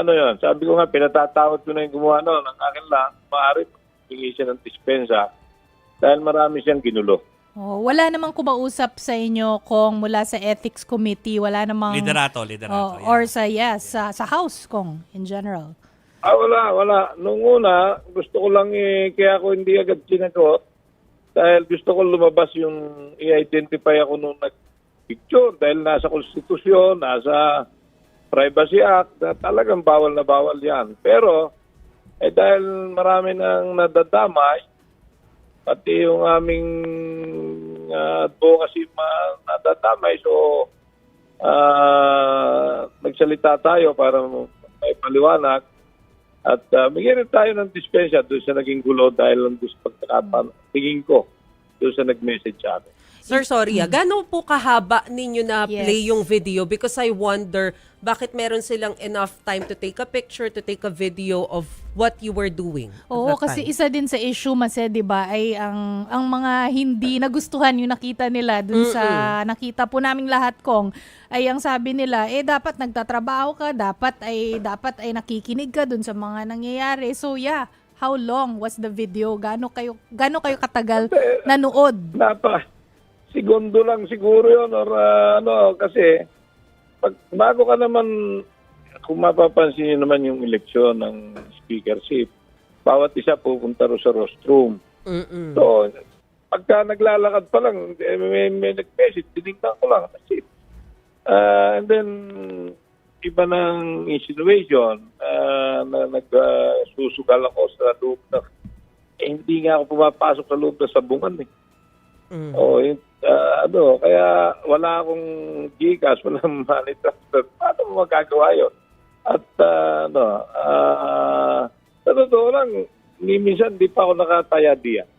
ano yun. Sabi ko nga, pinatatawad ko na yung gumawa noon. Ang akin lang, maaari hingi siya ng dispensa dahil marami siyang ginulo. Oh, wala namang kumausap sa inyo kung mula sa ethics committee, wala namang Liderato, liderato. Oh, yeah. or sa yes, sa, sa house kong in general. Ah, wala, wala. Nung una, gusto ko lang eh, kaya ako hindi agad sinagot dahil gusto ko lumabas yung i-identify ako nung nag-picture dahil nasa konstitusyon, nasa Privacy Act, na talagang bawal na bawal yan. Pero, eh dahil marami nang nadadamay, pati yung aming uh, advocacy ma- nadadamay, so ah nagsalita tayo para may paliwanag at uh, bigyan tayo ng dispensya doon sa naging gulo dahil lang doon sa pagkakapan, tingin ko, doon sa nag-message sa amin. Sir, sorry ah. Gano'n po kahaba ninyo na Yes. play yung video? Because I wonder, bakit meron silang enough time to take a picture, to take a video of what you were doing? at Oo, that kasi time? isa din sa issue mase, 'di ba, ay ang ang mga hindi nagustuhan yung nakita nila dun sa nakita po naming lahat kong ay ang sabi nila, eh dapat nagtatrabaho ka, dapat ay dapat ay nakikinig ka dun sa mga nangyayari. So yeah, how long was the video? Gaano kayo gaano kayo katagal nanood? Napa, segundo lang siguro yun or ah, ano, kasi pag, bago ka naman, kung mapapansin niyo naman yung eleksyon ng speakership, bawat isa pupunta ro sa rostrum. Mm-mm. So, pagka naglalakad pa lang, eh, may, may nag-message, tinignan ko lang. That's it. Ah, and then, iba ng insinuation ah, na nagsusugal ako sa loob na eh, hindi nga ako pumapasok sa loob ng sabungan eh. Mm. Oo, yun, ah, ano, kaya wala akong Gcash, walang money transfer. Paano mo magagawa yun? At ah, ano, ah, sa totoo lang, minsan di pa ako nakataya diyan.